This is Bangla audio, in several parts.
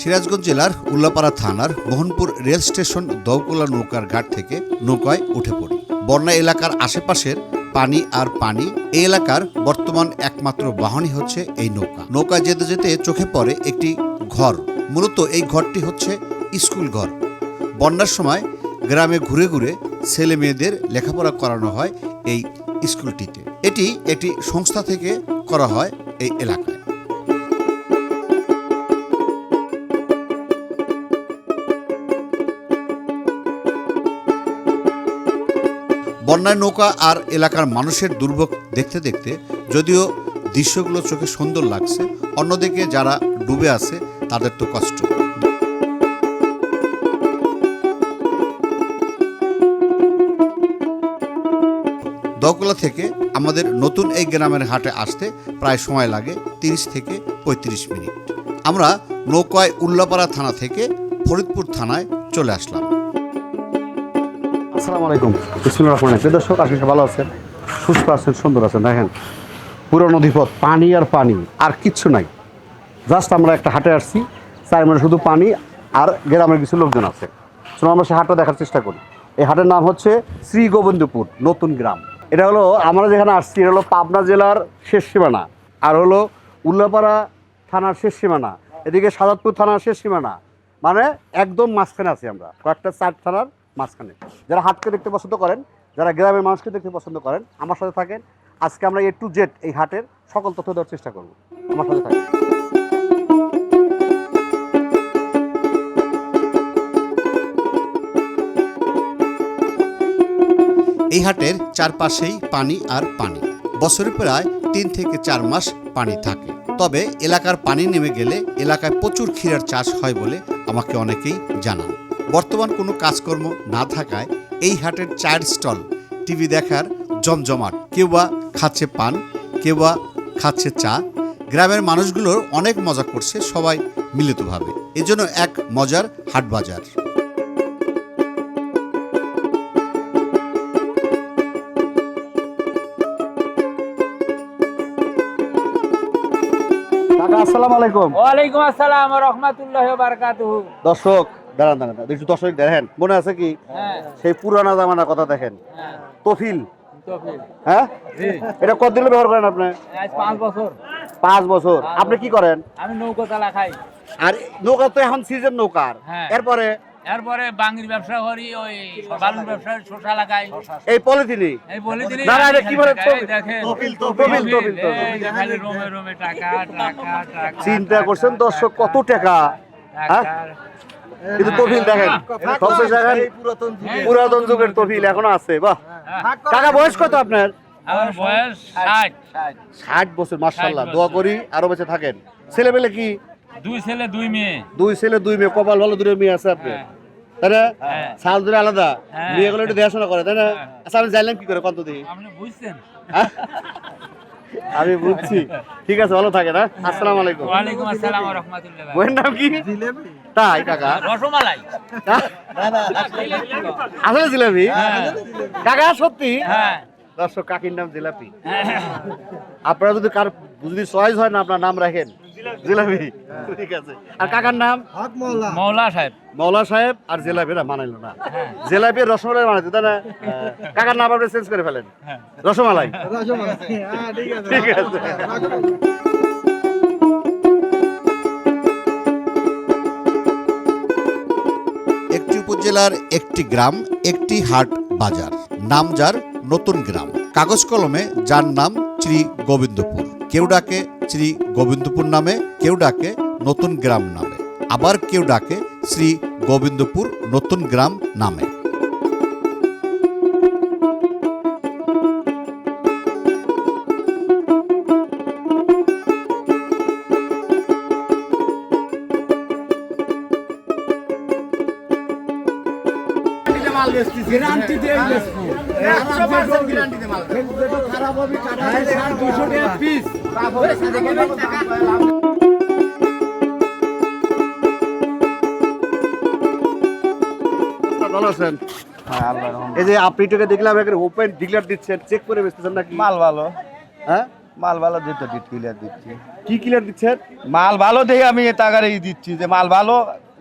সিরাজগঞ্জ জেলার উল্লাপাড়া থানার মোহনপুর রেল স্টেশন দৌকলা নৌকার ঘাট থেকে নৌকায় উঠে পড়ি। বন্যা এলাকার আশেপাশের পানি আর পানি এই এলাকার বর্তমান একমাত্র বাহনই হচ্ছে এই নৌকা। নৌকা যেতে যেতে চোখে পড়ে একটি ঘর। মূলত এই ঘরটি হচ্ছে স্কুল ঘর। বন্যার সময় গ্রামে ঘুরে ঘুরে ছেলে মেয়েদের লেখাপড়া করানো হয় এই স্কুলটিতে। এটি একটি সংস্থা থেকে করা হয় এই এলাকায়। বন্যায় নৌকা আর এলাকার মানুষের দুর্ভোগ দেখতে দেখতে যদিও দৃশ্যগুলো চোখে সুন্দর লাগছে, অন্যদিকে যারা ডুবে আছে, তাদের তো কষ্ট। দকলা থেকে আমাদের নতুন এই গ্রামের হাটে আসতে প্রায় সময় লাগে তিরিশ থেকে পঁয়ত্রিশ মিনিট। আমরা নৌকায় উল্লাপাড়া থানা থেকে ফরিদপুর থানায় চলে আসলাম। আসসালামু আলাইকুম। বিসমুল্লাহ রহমান প্রিয় দর্শক, আশা ভালো আছেন, সুস্থ আছেন, সুন্দর আছেন। দেখেন, পুরো নদীপথ পানি আর পানি, আর কিচ্ছু নাই। জাস্ট আমরা একটা হাটে আসছি চার মানে শুধু পানি আর গ্রামের কিছু লোকজন আছে। চলো আমরা সেই হাটটা দেখার চেষ্টা করি। এই হাটের নাম হচ্ছে শ্রী গোবিন্দপুর, নতুন গ্রাম। এটা হলো আমরা যেখানে আসছি, এটা হলো পাবনা জেলার শেষ সীমানা, আর হলো উল্লাপাড়া থানার শেষ সীমানা, এদিকে সাদাতপুর থানার শেষ সীমানা মানে একদম মাঝখানে আছি আমরা। কয়েকটা চার থানার মাঝখানে। যারা হাটকে দেখতে পছন্দ করেন, যারা গ্রামের মানুষকে দেখতে পছন্দ করেন, আমার সাথে থাকেন। আজকে আমরা এ টু জেড এই হাটের সকল তথ্য দেওয়ার চেষ্টা করব। আমার সাথে থাকেন। এই হাটের চারপাশেই পানি আর পানি। বছরে প্রায় তিন থেকে চার মাস পানি থাকে। তবে এলাকার পানি নেমে গেলে এলাকায় প্রচুর ক্ষীরার চাষ হয় বলে আমাকে অনেকেই জানান। বর্তমান কোনো কাজকর্ম না থাকায় এই হাটের চায়ের স্টল টিভি দেখার জমজমাট কেউ বা খাচ্ছে পান কেউ বা খাচ্ছে চা। গ্রামের মানুষগুলোর অনেক মজা করছে সবাই মিলিতভাবে। এজন্য এক মজার হাট বাজার। আসসালামু আলাইকুম। ওয়ালাইকুম আসসালাম রহমতুল্লাহ বারকাতুহু। দর্শক দাঁড়ান দাঁড়ান একটু দর্শক দেখেন মনে আছে কি? হ্যাঁ। সেই পুরানা জামানার কথা দেখেন। হ্যাঁ। তফিল। হ্যাঁ? এটা কতদিন ব্যবহার করেন আপনি? পাঁচ বছর। পাঁচ বছর। আপনি কি করেন? আমি নৌকো চালা খাই। আর নৌকা তো এখন সিজন নৌকার হ্যাঁ। এরপরে? এরপরে বাঙির ব্যবসা করি ওই বালুর ব্যবসা শসা লাগাই। এই পলিথিনই এই বলে দিলি না, না, এটা কি বলে? দেখেন। তফিল, তফিল, তফিল, তফিল। খালি রোমে রোমে টাকা টাকা টাকা চিন্তা করছেন দর্শক কত টাকা হ্যাঁ টাকা। কিন্তু তফিল দেখেন সবচেয়ে দেখেন পুরাতন যুগের তফিল এখনও আছে বাহ। টাকা বয়স কত আপনার? ষাট। বছর মার্শাল্লাহ দোয়া করি আরও বেঁচে থাকেন। ছেলে পেলে কি? দুই ছেলে দুই মেয়ে। দুই ছেলে দুই মেয়ে কপাল ভালো দুটো মেয়ে আছে আপনি হ্যাঁ। তাই না? হ্যাঁ। সাল ধরে আলাদা হ্যাঁ। মেয়ে একটু দেখাশোনা করে তাই না? হ্যাঁ। আচ্ছা আমি জানলাম কি করে কত দিই আপনি বুঝছেন। আমি বুঝছি। ঠিক আছে ভালো থাকে না আসসালামু আলাইকুম। ওয়ালাইকুম আসসালাম রহমতুল্লাহ। বইয়ের নাম কি? তাই কাকা? রসমালাই। আসলে জিলাপি? হ্যাঁ। কাকা সত্যি? হ্যাঁ। দর্শক কাকির নাম জিলাপি। আপনারা যদি কার যদি চয়েস হয় না আপনার নাম রাখেন। জিলাপি। ঠিক আছে। আর কাকার নাম? মৌলা। সাহেব। মৌলা সাহেব আর জিলাপি না মানাইলো না। জিলাপি রসমালাই বানাইতে তাই না? কাকার নাম আপনি চেঞ্জ করে ফেলেন। রসমালাই। ঠিক আছে। উপজেলার একটি গ্রাম, একটি হাট বাজার। নাম যার নতুন গ্রাম। কাগজ কলমে যার নাম শ্রী গোবিন্দপুর। কেউ ডাকে শ্রী গোবিন্দপুর নামে, কেউ ডাকে নতুন গ্রাম নামে। আবার কেউ ডাকে শ্রী গোবিন্দপুর নতুন গ্রাম নামে। ভালো আছেন? এই যে আপনি এটাকে দেখলাম ওপেন ডিক্লার দিচ্ছেন চেক করে বেচতেছেন নাকি? মাল ভালো। হ্যাঁ? মাল ভালো দিতে ডিট ক্লিয়ার দিচ্ছি। কি ক্লিয়ার দিচ্ছেন? মাল ভালো দেখে আমি টাকার ই দিচ্ছি যে মাল ভালো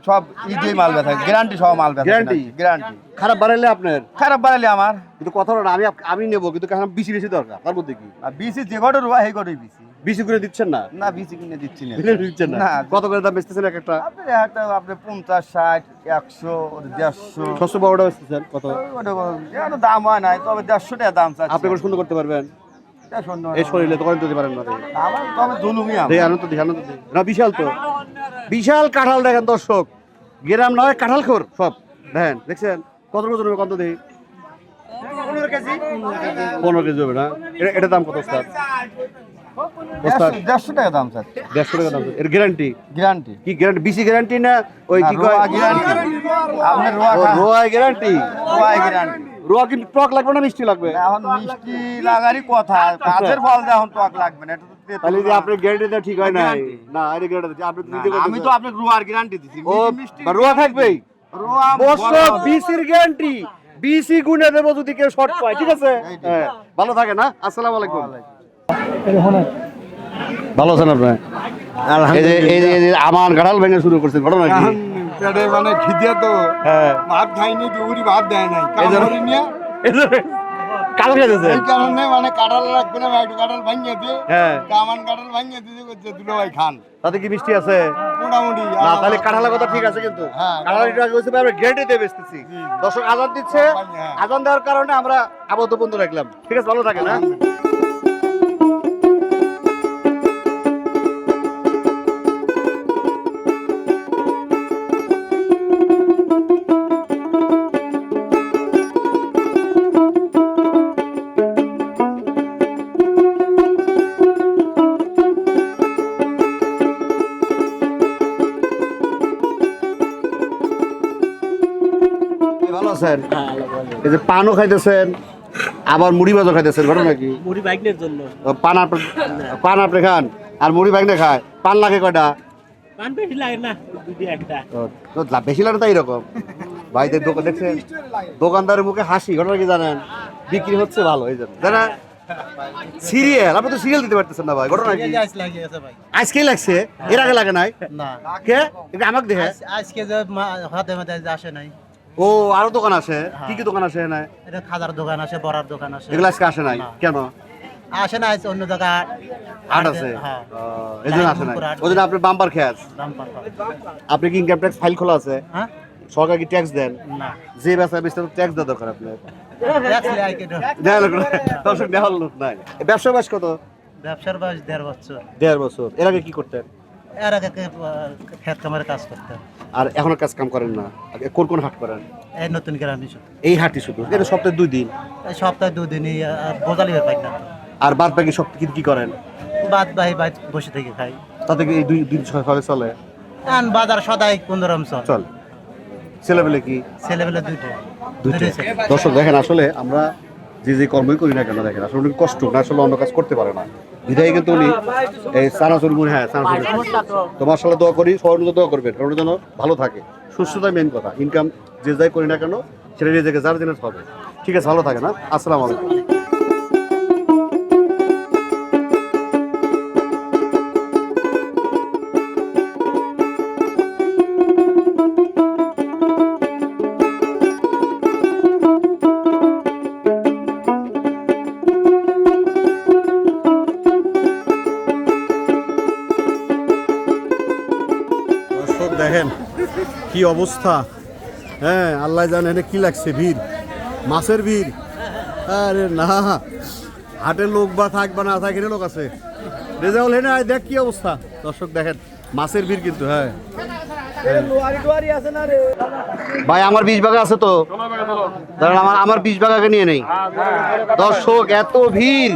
সব ঈদে মাল বেচা গ্যারান্টি সহ মাল বেচা Guarantee? গ্যারান্টি খারাপ বাড়াইলে আপনার? খারাপ বাড়ালে আমার। কিন্তু কথা না আমি আমি নেব কিন্তু কারণ বেশি বেশি দরকার তার মধ্যে কি? বিসি যে কটা রুয়া সেই কটাই বিসি। বেশি করে দিচ্ছেন না? না বিসি কিনে দিচ্ছি না। দিচ্ছেন না? না। কত করে দাম বেচতেছেন এক একটা? আপনি একটা আপনি পঞ্চাশ ষাট একশো দেড়শো। ছশো বারোটা বেচতেছেন কত? ওটা দাম হয় নাই তবে দেড়শো টাকা দাম চাচ্ছি। আপনি করে সুন্দর করতে পারবেন? এই শরীরে তখন দিতে পারেন না। আমার তবে জুলুমি। আনন্দ দিই আনন্দ দিই। না বিশাল তো। বিশাল কাঁঠাল দেখেন দর্শক। গ্রাম নয় কাঁঠাল খোর সব। দেখেন দেখছেন? কত ওজন হবে কত দেখি? পনেরো কেজি। হবে না? এটা এটার দাম কত স্যার ওস্তাদ? দেড়শো- দেড়শো টাকা দাম চাচ্ছি দেড়শো টাকা দাম। এর গ্যারান্টি? গ্যারান্টি। কি গ্যারান্টি? গ্যারান্টি না ওই কি গ্যারান্টি। আপনার রোয়া গ্যারান্টি? রোয়া গ্যারান্টি। রোয়া কি টক লাগবে না মিষ্টি লাগবে? এখন মিষ্টি লাগারই কথা। কাজের ফল দিয়ে এখন টক লাগবে না এটা তাহলে যে আপনার গ্যারান্টি ঠিক হয় না না আরে গ্যারান্টি আপনি তো না, নিজে না, আমি তো আপনাকে রোয়ার গ্যারান্টি দিচ্ছি মিষ্টি রোয়া থাকবেই? রোয়া বছর বড় হবে। গ্যারান্টি বিসি গুণে দেবো যদি কেউ শর্ট পায় ঠিক আছে? হ্যাঁ ভালো থাকে না আসসালামু আলাইকুম। ভালো আছেন আপনি? এই যে এই যে- এই যে আমার গাড়াল ভেঙে শুরু করছেন ঘটনা কি? মানে খিদে তো। হ্যাঁ। ভাত খাইনি দুপুরি ভাত দেয় নাই। জন্য- এই কারণে মানে কাঁঠাল রাখবে না একটু কাঁঠাল ভাঙিয়ে দিয়ে হ্যাঁ। কামান কাঁঠাল ভাঙিয়ে দিয়ে করছে ভাই খান। তাতে কি মিষ্টি আছে? মোটামুটি না তাহলে কাঁঠালের কথা ঠিক আছে কিন্তু। হ্যাঁ। কাঁঠাল এটা হচ্ছে আমরা গ্রেডে দিয়ে বেচতেছি। দর্শক আজান দিচ্ছে। হ্যাঁ। আজান দেওয়ার কারণে আমরা আবদ্ধ বন্ধু রাখলাম। ঠিক আছে ভালো থাকে না আছেন এই যে পানও খাইতেছেন আবার মুড়ি ভাজা খাইতেছেন ঘটনা কি? মুড়ি বাইকের জন্য। পান আপনি পান আপনি খান আর মুড়ি বাইক খায়। পান লাগে কয়টা? পান বেশি লাগে না দুটি একটা। তো বেশি লাগে তাই এরকম? ভাইদের দোকান দেখছেন? দোকানদারের মুখে হাসি ঘটনা কি জানেন? বিক্রি হচ্ছে ভালো এই জন্য। জানা সিরিয়াল আপনি তো সিরিয়াল দিতে পারতেছেন না ভাই ঘটনা কি? আজকেই লাগছে? এর আগে লাগে নাই? না। কে? আমাকে দেখে আজকে হাতে মাথায় আসে নাই। ও আরও দোকান আছে? কি কি দোকান আছে না এটা খাজার দোকান আছে বড়ার দোকান আছে। এগুলো আজকে আসে নাই? না। কেন? আসে না অন্য জায়গা আট আছে? হ্যাঁ। এই জন্য আসে নাই। ওই জন্য আপনি বাম্পার খেয়ে আছে। আপনি কি ইনকাম ট্যাক্স ফাইল খোলা আছে? হ্যাঁ? সরকার কি ট্যাক্স দেন? না। যে ব্যবসা বেচতে ট্যাক্স দেওয়া দরকার আপনার। ব্যবসা বাস কত? ব্যবসার বয়স দেড় বছর। দেড় বছর। এর আগে কি করতেন? এর আগে খেত কামারে কাজ করতে আর এখনও কাজ কাম করেন না? কোন কোন হাট করেন? এই নতুন গ্রামে শুধু। এই হাটই শুধু? এটা সপ্তাহে দুই দিন? এই সপ্তাহে দুদিনই বোঝালি পাই না আর বাদ বাকি সব কি কি করেন? বাদ বাই বাই বসে থেকে খাই। তাতে কি এই দুই দিন সকালে চলে? এখন বাজার সদাই কোন রকম চল। চল। ছেলেবেলে কি? ছেলেবেলে দুইটা দুইটা। দর্শক দেখেন আসলে আমরা যে যে কর্মই করি না কেন দেখেন, আসলে কষ্ট, না আসলে অন্য কাজ করতে পারে না। বিধায় কিন্তু উনি এই সানাসুর গুণ হ্যাঁ সানাসুর তো সাথে দোয়া করি মধ্যে দোয়া করবেন, কারণ যেন ভালো থাকে। সুস্থতা মেন কথা ইনকাম যে যাই করি না কেন, সেটা নিজেকে যার জিনিস হবে। ঠিক আছে, ভালো থাকে না আসসালামু আলাইকুম। কি অবস্থা? হ্যাঁ আল্লাহ জানে এটা কি লাগছে ভিড়? মাছের ভিড়? আরে না হাটের লোক বা থাক বা না থাক লোক আছে। রেজাউল হেনে আয়, দেখ কি অবস্থা। দর্শক দেখেন, মাছের ভিড় কিন্তু হ্যাঁ। ভাই, আমার বিশ বাগা আছে তো। আমার আমার বিশ বাগাকে নিয়ে নেই। দর্শক, এত ভিড়।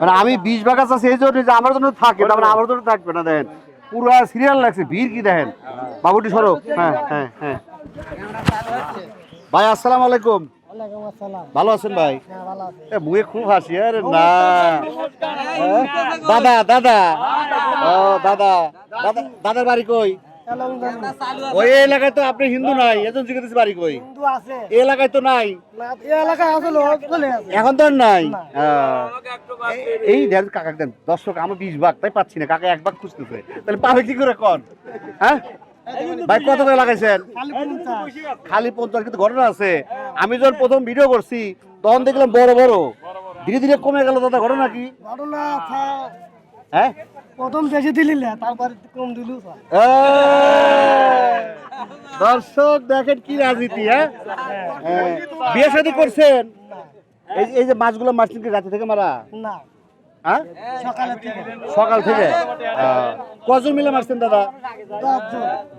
মানে আমি বিশ বাগা চাচ্ছি এই জন্য যে আমার জন্য থাকে, তার মানে আমার জন্য থাকবে না, দেখেন। পুরো সিরিয়াল লাগছে ভিড় কি দেখেন? বাবুটি সরো হ্যাঁ হ্যাঁ হ্যাঁ। ভাই আসসালামু আলাইকুম। ভালো আছেন ভাই? এ মুয়ে খুব হাসি আরে না। হ্যাঁ? দাদা দাদা। ও দাদা। দাদা দাদার বাড়ি কই? ওই এলাকায় তো আপনি হিন্দু নাই এজন জিজ্ঞেস বাড়ি কই? এই এলাকায় তো নাই। এখন তো নাই। এই- এই দেন কাকা দেন দর্শক আমি বিশ ভাগ তাই পাচ্ছি না কাকা এক ভাগ খুঁজতেছে। তাহলে পাবে কি করে কন? হ্যাঁ? ভাই কত করে লাগাইছেন? খালি পঞ্চাশ কিন্তু ঘটনা আছে। আমি যখন প্রথম ভিডিও করছি তখন দেখলাম বড় বড়। ধীরে ধীরে কমে গেল দাদা ঘটনা কি? হ্যাঁ? প্রথম বেশি দিলি না তারপরে কম দিলু দর্শক দেখেন কি রাজনীতি হ্যাঁ? হ্যাঁ। বিয়ে শাদী করছেন? এই এই যে মাছগুলো মারছেন কি রাতে থেকে মারা? না। হ্যাঁ? সকাল থেকে। কজন মিলে মারছেন দাদা?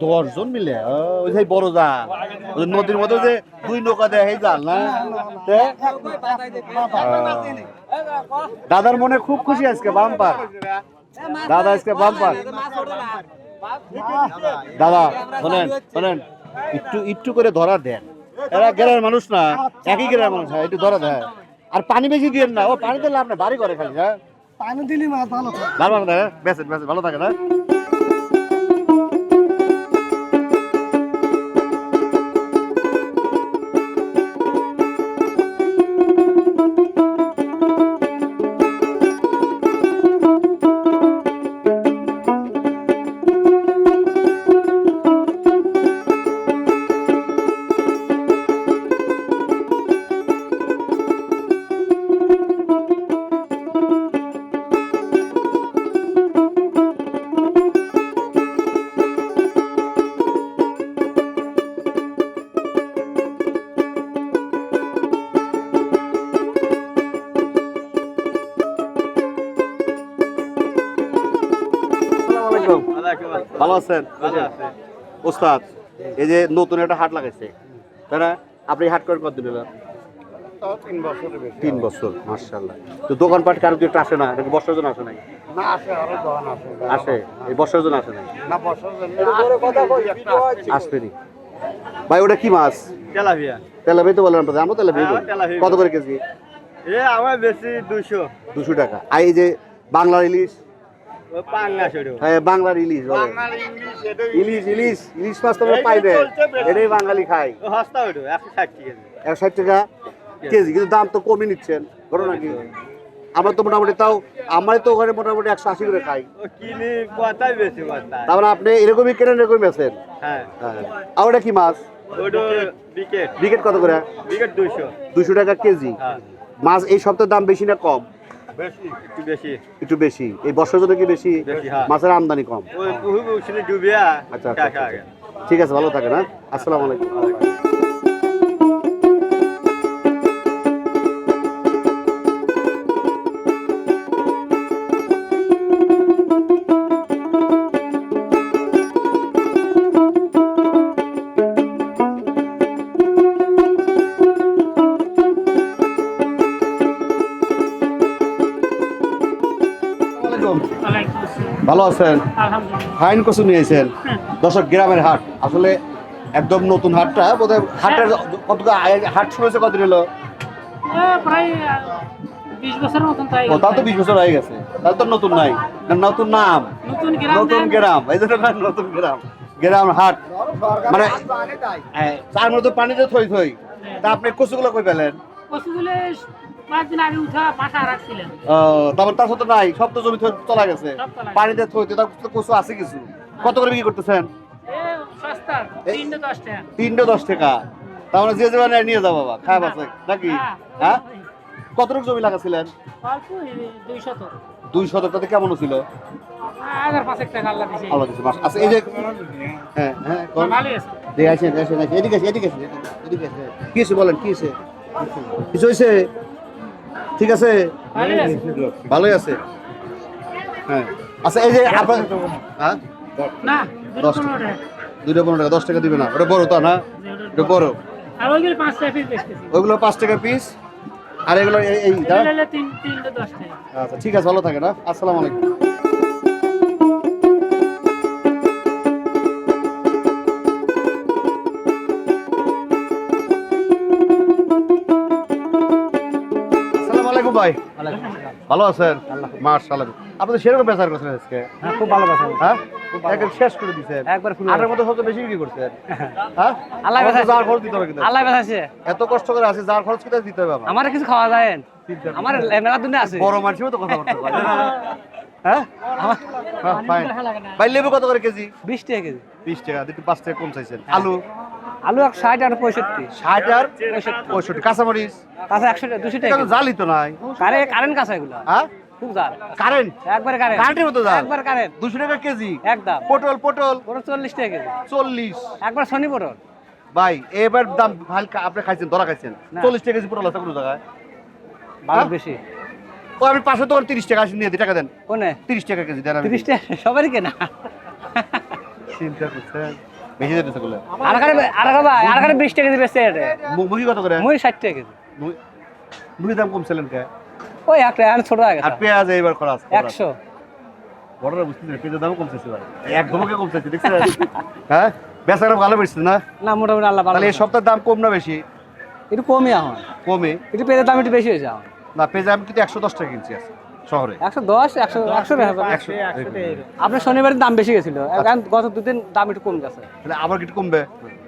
দশজন। মিলে? ওই যে বড় জাল। ওই নদীর মধ্যে যে দুই নৌকা দেয় সেই জাল না? দাদার মনে খুব খুশি আজকে বাম্পার। দাদা আজকে বাম্পার। দাদা শোনেন শোনেন একটু একটু করে ধরা দেন। এরা গ্রামের মানুষ না একই গ্রামের মানুষ হ্যাঁ, একটু ধরা দেয় আর পানি বেশি দিয়ে না ও পানি দিলে আপনার বাড়ি করে খালি হ্যাঁ? পানি দিলে মাছ ভালো থাকে। ভালো থাকে বেশ বেশ ভালো থাকে না? ভালো আছেন। ওস্তাদ এই যে নতুন একটা হাট লাগাইছে। না আপনি হাট করে কত দিন তিন বছর মার্শাল্লাহ তো দোকানপাট কারও একটু আসে না? নাকি বর্ষার জন্য আসে নাই? আসে আরও আসে। এই বর্ষার জন্য আসে নাই? আসবেনি ভাই ওটা কি মাছ? তেলাপিয়া। তেলাপিয়া তো বললাম আপনাদের আমরা তেলাপিয়া হ্যাঁ, বলি। তেলাপিয়া কত করে। কেজি? এ আমার বেশি দুশো দুশো টাকা। আর এই যে বাংলার ইলিশ? হ্যাঁ বাংলার ইলিশ বলে। ইলিশ ইলিশ। ইলিশ মাছ তো আমরা এই পাই যে না চলছে বেশি। এটাই বাঙালি খাই হস্তা ওইটু একশো ষাট কেজি। একশো ষাট টাকা কেজি কিন্তু দাম তো কমই নিচ্ছেন। ঘটনা কি? আমরা তো মোটামুটি তাও আমার তো ওখানে মোটামুটি একশো আশি করে খাই। ও কিনি কথাই বেশি কথা তার মানে আপনি এরকমই কেনেন এরকমই বেছেন হ্যাঁ। হ্যাঁ। আর ওটা কি মাছ? বিকেট। বিকেট কত করে? বিকেট দুশো দুশো টাকা কেজি। মাছ এই সপ্তাহের দাম বেশি না কম? একটু বেশি। এই বর্ষার জন্য কি বেশি? বেশি, হ্যাঁ। মাছের আমদানি কম। আচ্ছা আচ্ছা, আচ্ছা ঠিক আছে ভালো থাকে না আসসালামু আলাইকুম। ভালো আছেন? ফাইন কচু নিয়েছেন দর্শক গ্রামের হাট। আসলে একদম নতুন হাটটা বোধহয় হাটের কত হাট শুরু হয়েছে কত হলো? প্রায় তাও তো বিশ বছর হয়ে গেছে। তাহলে তো নতুন নাই। নতুন নাম। নতুন গ্রাম নতুন গ্রাম। এই জন্য নতুন গ্রাম। গ্রাম হাট। মানে হ্যাঁ, তার মধ্যে পানিতে থই থই। তা আপনি কচুগুলো কই পেলেন? কচুগুলো পাঁচ আগে উঠা পাশা রাখছিলেন। ও, তারপর তার সাথে নাই সব তো জমি থই গেছে। সব চলা গেছে। পানিতে থই থই তার কচু আছে কিছু। কত করে বিক্রি করতেছেন? এ সস্তা এই- তিনটে দশ টাকা। তিনটে দশ টাকা। তার মানে যে নিয়ে বাবা নাকি? হ্যাঁ। কতটুকু জমি লাগাছিলেন? দুই কেমন ছিল? কিছু আচ্ছা এই যে হ্যাঁ হ্যাঁ এদিকে এদিকে আসেন এদিকে আসেন। কি বলেন কি কিছু হয়েছে ঠিক আছে? ভালোই আছে। হ্যাঁ। আচ্ছা এই যে আপনার হ্যাঁ? দশ টাকা। দুইটা পনেরো টাকা। দশ টাকা দিবে না। ওটা বড় তো না? ওটা বড়। ওইগুলো পাঁচ টাকা পিস আর এগুলো এই আচ্ছা ঠিক আছে ভালো থাকে না। আসসালামু আলাইকুম। ভাই? ভালো আছেন? আপনাদের সেরকম বেচার করছেন আজকে? হ্যাঁ খুব ভালো হ্যাঁ? একদম শেষ করে দিচ্ছেন একবার আটের মধ্যে সবচেয়ে বেশি বিক্রি করছেন। হ্যাঁ? আল্লাহ আমার তো বাঁচাইছে। যার খরচ দিতে হবে কিন্তু। আল্লাহ বাঁচাইছে। এত কষ্ট করে আছে যার খরচ কোথায় দিতে হবে আমার আমার কিছু খাওয়া যায় আমার মেলা দুনিয়া আছে। বড় মানুষও তো কথা বলতে পারে হ্যাঁ ভাই লেবু কত করে কেজি? বিশ টাকা কেজি। বিশ টাকা দুটো পাঁচ টাকা কম চাইছেন। আলু? আলু এক ষাট আর পঁয়ষট্টি। ষাট আর পঁয়ষট্টি। কাঁচামরিচ? কাছে একশো দুশো টাকা জালি তো নাই। কারেন্ট কারেন্ট কাছে এগুলো? হ্যাঁ? খুব জাল। কারেন্ট? একবারে কারেন্ট। কারেন্টের মতো জাল? একবার কারেন্ট। দুশো টাকা কেজি? একদম। পটল পটল? চল্লিশ টাকা কেজি। চল্লিশ। একবার শনি পটল। ভাই এবার দাম হালকা আপনি খাইছেন ধরা খাইছেন। চল্লিশ টাকা কেজি পটল আছে কোনো জায়গায়? বারো হ্যাঁ? বেশি। ও আমি তিরিশ টাকা নিয়ে দিই টাকা দেন। কোনে? তিরিশ টাকা কেজি দেন তিরিশ টাকা? সবারই কেনা। চিন্তা করছেন? বেশি যেতেছে বলে আর কারে আর কারে ভাই আর কারে বিশ টাকা কেজি বেচছে এটা মুরগি কত করে? মুই ষাট টাকা কেজি। মুরগি- মুরগির দাম কমছিলেন কে ওই একটা এখন ছোট হয়ে আর পেঁয়াজ এইবার খরচ একশো। বড়রা বুঝতে পেরেছি পেঁয়াজের দামও কমছে এবার। এক ধমকে কমছে দেখছেন হ্যাঁ? বেচারা ভালো বেশি না? না মোটামুটি আল্লাহ ভালো তাহলে এই সপ্তাহের দাম কম না বেশি? একটু কমই এখন। কমে? একটু পেঁয়াজের দাম একটু বেশি হয়েছে না পেঁয়াজ আমি কিন্তু একশো দশ টাকা কিনছি আছে শহরে? একশো দশ একশো একশো আপনার শনিবারের দাম বেশি গেছিল। এখন গত দুদিন দাম একটু কম গেছে। তাহলে আবার কিছু কমবে?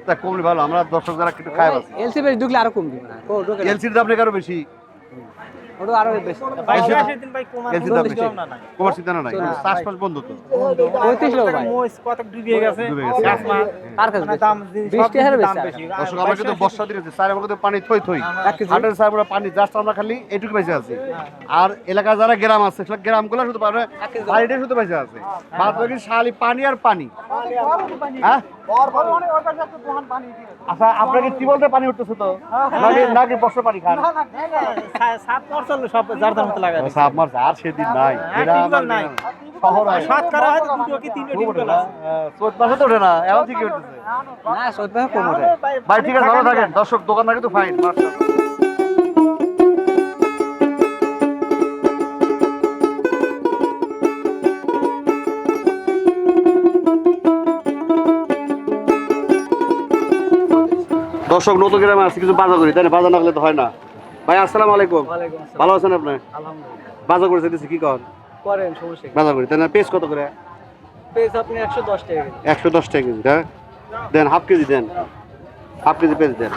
তা কমলে ভালো আমরা দর্শক যারা একটু খাই আছে এলসি বেশ ঢুকলে আরও কমবে। দিবে না ও ঢুকে না। এলসির দাম নাকি আরও বেশি? ওটা আরও বেশি। এলসির দাম বেশি কমার চিন্তা নাই? চাষবাস বন্ধ তো। পঁয়ত্রিশ লোক ভাই। কত ডুবিয়ে গেছে। ডুবে কাছে বেশি? বিশ। টাকার বেশি দর্শক আমরা কিন্তু বর্ষা দিয়েছে স্যার আমাকে তো পানি থই থই। হাটের স্যার আমরা পানি জাস্ট আমরা খালি এটুকু বেঁচে আছি। আর এলাকার যারা গ্রাম আছে সেসব গ্রামগুলো শুধু পারে কেজি। শুধু বেঁচে আছে। বাদ বাকি শালি পানি আর পানি। হ্যাঁ? আচ্ছা আপনাকে কি বলতে পানি উঠতেছে তো নাকি নাকি বর্ষা পানি খান সাত পরচল সব যার দাম মতো লাগা সাপ মারছে আর সেদিন নাই হ্যাঁ, গ্রাম নাই। শহর আর সাত কারা হয়তো দুটো কি তিনটে টিউবওয়েল আছে হ্যাঁ, চোদ্দ মাসে তো ওঠে না এখন ঠিকই উঠতেছে না সত্য কম ওঠে ভাই ঠিক আছে ভালো থাকেন দর্শক দোকানদার কিন্তু ফাইন দর্শক নতুন গ্রামে আছে কিছু বাজার করি তাই না? বাজার না করলে তো হয় না। ভাই আসসালামু আলাইকুম। ভালো আছেন আপনি? বাজার করে দিচ্ছি কি কর? করেন বাজার করি তাই না? পেজ কত করে? পেজ আপনি একশো দশ টাকা। একশো দশ টাকা কেজি হ্যাঁ? দেন হাফ কেজি দেন। হাফ কেজি পেঁয়াজ দেন।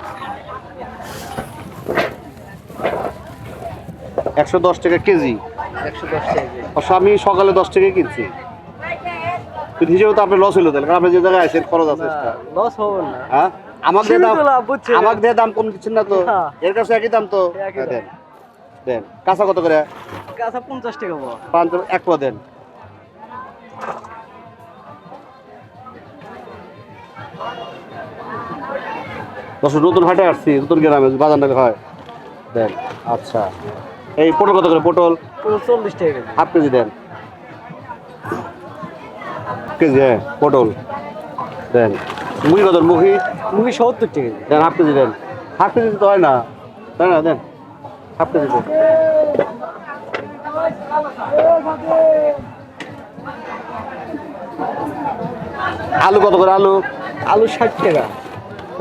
একশো দশ টাকা কেজি। আমি সকালে দশ টাকা কিনছি। হিসেবে তো আপনার লস হইল তাহলে কারণ আপনি যে জায়গায় আছেন খরচ আছে। লস হবে না। হ্যাঁ? আমাকে দাম? আমাকে দিয়ে দাম কম দিচ্ছেন না তো? হ্যাঁ। এর কাছে একই দাম তো? হ্যাঁ। দেন দেন। কাঁচা কত করে? কাঁচা পঞ্চাশ টাকা এক পা দেন। নতুন হাটে আসছি নতুন গ্রামে বাজার নাকি হয়। দেন আচ্ছা। এই পটল কত করে? পটল? চল্লিশ টাকা হাফ কেজি দেন। কেজি হ্যাঁ পটল। দেন মুখি কত মুখি। মুখি সত্তর টাকা। দেন হাফ কেজি দেন। হাফ কেজি তো হয় না। তাই না দেন। হাফ কেজি দেন। আলু কত করে আলু? আলু ষাট টাকা।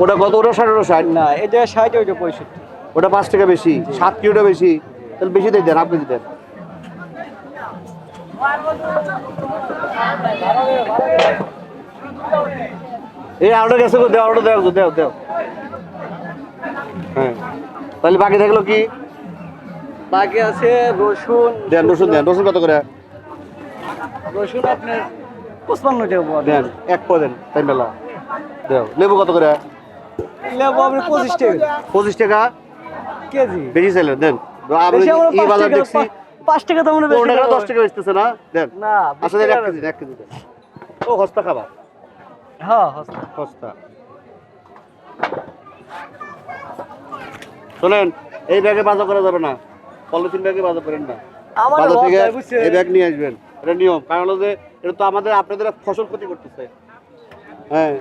ওটা কত? ওটা ষাট ওটা ষাট? না এটা ষাট ওইটা পঁয়ষট্টি। ওটা পাঁচ টাকা বেশি। সাত কিলোটা বেশি। তাহলে বেশি দিয়ে দেন হাফ কেজি দেন। এই আলুটা গেছে দেও আলুটা দেও দেও দেও। হ্যাঁ। তাহলে বাকি থাকল কি? বাকি আছে রসুন দেন রসুন দেন। রসুন কত করে? রসুন আপনার পঁচপান্ন টাকা দেন এক পো দেন তাই মেলা। দেও লেবু কত করে? লেবু আপনি পঁচিশ টাকা। পঁচিশ টাকা? কেজি। বেশি চাইলেন দেন। আমরা এই বাজার দেখছি। পাঁচ টাকা তো আমরা। দশ টাকা বেচতেছে না? দেন। না আচ্ছা এক কেজি এক কেজি ও হস্তা খাবার। হ্যাঁ সস্তা শোনেন এই ব্যাগে বাজার করা যাবে না। পলিথিন ব্যাগে বাজার করেন না। বাজার থেকে এই ব্যাগ নিয়ে আসবেন। এটা নিয়ম। কারণ হলো যে এটা তো আমাদের আপনাদের ফসল ক্ষতি করতেছে। হ্যাঁ।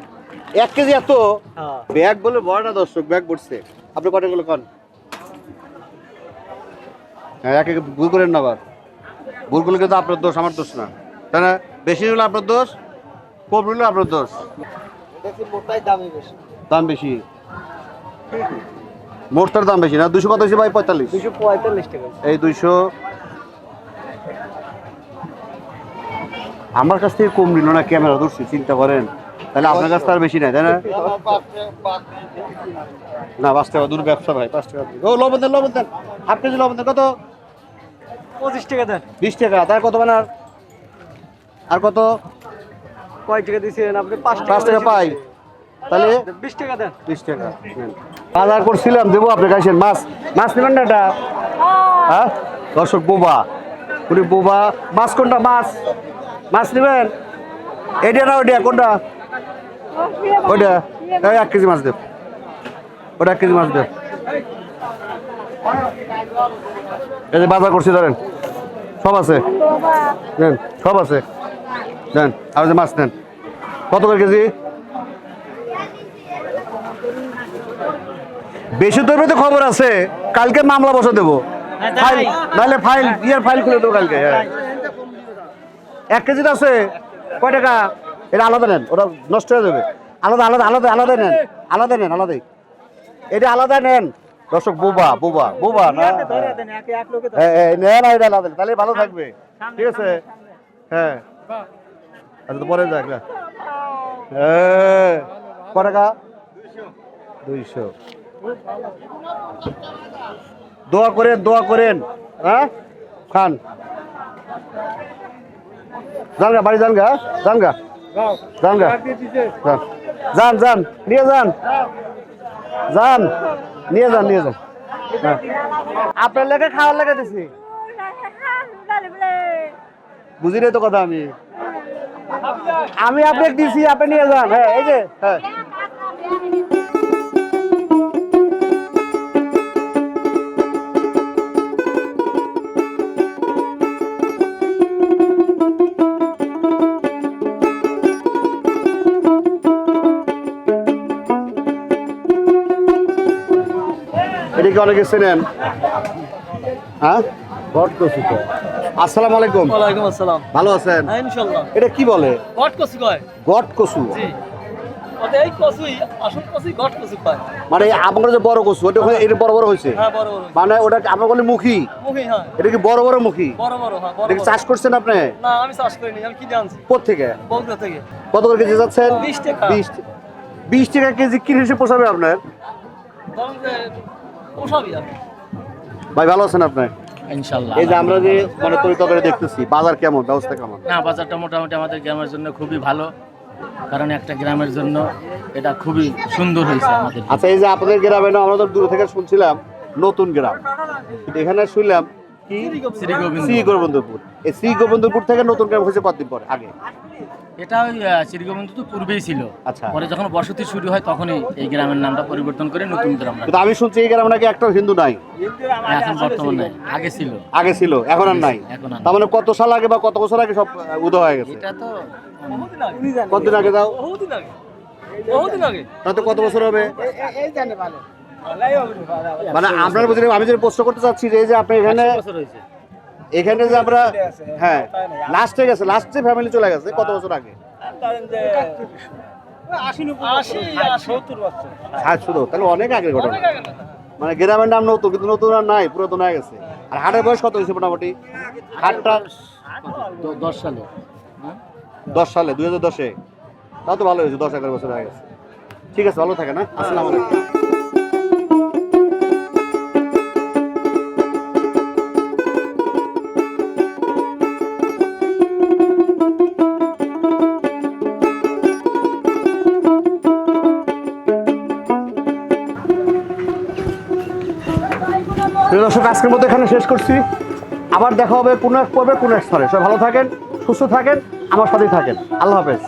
এক কেজি এত হ্যাঁ। ব্যাগ বলে বড় না দর্শক ব্যাগ পড়ছে। আপনি কটা গুলো কন হ্যাঁ এক এক ভুল করেন না আবার। ভুলগুলো কিন্তু আপনার দোষ আমার দোষ না। তাই না? বেশি হলে আপনার দোষ কম হলে আপনার দোষ? দাম বেশি। মোটটার দাম বেশি না? দুশো কত হয়েছে ভাই? পঁয়তাল্লিশ। দুশো পঁয়তাল্লিশ টাকা এই দুইশো। আমার কাছ থেকে কম নিল না ক্যামেরা ধরছি চিন্তা করেন। তাহলে আপনার কাছ থেকে আর বেশি নাই তাই না? না পাঁচ টাকা দূর ব্যবসা ভাই পাঁচ টাকা। ও লবণ দেন লবণ দেন। হাফ কেজি লবণ দেন কত? পঁচিশ টাকা দেন। বিশ টাকা তার কত বানার? আর কত? কয় টাকা দিয়েছেন? আপনি পাঁচ পাঁচ টাকা পাই। তাহলে বিশ টাকা দেন। বিশ টাকা নেন। বাজার করছিলাম দেবো আপনি খাইছেন। মাছ মাছ নেবেন না এটা? হ্যাঁ? দর্শক বোবা। উনি বোবা। মাছ কোনটা? মাছ। মাছ নেবেন? এটা না ওইটা? কোনটা? এই এক কেজি মাছ দেব। ওটা এক কেজি মাছ দেব। এই যে বাজার করছি ধরেন। সব আছে। নেন সব আছে। নেন আর যে মাছ নেন। কত করে কেজি? বেশি ধরবে তো খবর আছে। কালকে মামলা বসে দেবো। ফাইল নাহলে ফাইল ইয়ার ফাইল খুলে দেবো কালকে হ্যাঁ। এক কেজি আছে। কয় টাকা? এটা আলাদা নেন ওটা নষ্ট হয়ে যাবে। আলাদা আলাদা আলাদা আলাদা নেন আলাদা নেন আলাদাই। এটা আলাদা নেন। দর্শক বোবা বোবা বোবা না? হ্যাঁ, হ্যাঁ, নেন এটা আলাদা তাহলে ভালো থাকবে। ঠিক আছে? হ্যাঁ। আচ্ছা পরে যাক না। ক টাকা? দুইশো। দোয়া করেন দোয়া করেন হ্যাঁ? খান। যান গা বাড়ি যান গা যান গা। যান গা। যান। নিয়ে যান। যান নিয়ে যান নিয়ে যান। হ্যাঁ। আপনার লেগে খাওয়ার লেগে দিছি। বুঝি নাই তো কথা আমি। আমি আপনাকে দিছি আপনি নিয়ে যান। হ্যাঁ এই যে হ্যাঁ। এদিকে অনেকে চেনেন। হ্যাঁ? গড কসু তো। আসসালামু আলাইকুম। ওয়ালাইকুম আসসালাম। ভালো আছেন? হ্যাঁ ইনশাল্লাহ। এটা কি বলে? গট কচু কয়? গড কসু জি। এই কচুই আসল কচুই গট কয়। মানে আপনার যে বড় কসু এটা বড় বড় হয়েছে? হ্যাঁ বড় বড় মানে ওটা আমরা বলি মুখী? মুখি হ্যাঁ। এটা কি বড় বড় মুখী? বড় বড় হ্যাঁ বড় এটা চাষ করছেন আপনি? না আমি চাষ করিনি আমি কি জানছি কোথেকে বগুড়া থেকে। কত করে কেজি যাচ্ছেন? 20 টাকা। বিশ বিশ টাকা কেজি কি হিসেবে পোষাবে আপনার? পোষাবি ভাই ভালো আছেন আপনি? ইনশাল্লাহ এই যে আমরা যে মানে তরি তরকারি দেখতেছি বাজার কেমন ব্যবস্থা কেমন? না বাজারটা মোটামুটি আমাদের গ্রামের জন্য খুবই ভালো কারণ একটা গ্রামের জন্য এটা খুবই সুন্দর হয়েছে আমাদের। আচ্ছা এই যে আপনাদের গ্রামে না আমরা তো দূর থেকে শুনছিলাম নতুন গ্রাম। এখানে শুনলাম কি? শ্রী গোবিন্দ গোবিন্দপুর এই শ্রী গোবিন্দপুর থেকে নতুন গ্রাম হয়েছে কতদিন পর? আগে। এটা ওই আহ, তো পূর্বেই ছিল। আচ্ছা। পরে যখন বসতি শুরু হয় তখনই এই গ্রামের নামটা পরিবর্তন করে নতুন গ্রাম কিন্তু আমি শুনছি এই গ্রামে নাকি একটা হিন্দু নাই। এখন বর্তমানে আগে ছিল। আগে ছিল এখন আর নাই। এখন তার মানে কত সাল আগে বা কত বছর আগে সব উদয় হয়ে গেছে? এটা তো কতদিন আগে যাও বহুদিন আগে। বহুদিন আগে। তাতে কত বছর হবে? এই জানে ভালো। মানে আপনারা বুঝলেন আমি যে প্রশ্ন করতে চাচ্ছি যে এই যে আপনি এখানে বছর হয়েছে। এখানে যে আমরা হ্যাঁ লাস্টে গেছে লাস্টে ফ্যামিলি চলে গেছে কত বছর আগে? ষাট শুধু তাহলে অনেক আগে ঘটনা। মানে গ্রামের নাম নতুন কিন্তু নতুন আর নাই পুরাতন হয়ে গেছে। আর হাটের বয়স কত হয়েছে মোটামুটি? হাটটা দশ সালে। দশ সালে দুই হাজার দশে। তাও তো ভালো হয়েছে দশ এগারো বছর হয়ে গেছে। ঠিক আছে ভালো থাকে না আসসালামু আলাইকুম। প্রিয় দর্শক, আজকের মতো এখানে শেষ করছি। আবার দেখা হবে কোনো এক পর্বে কোনো এক স্থলে। সবাই ভালো থাকেন, সুস্থ থাকেন, আমার সাথেই থাকেন। আল্লাহ হাফেজ।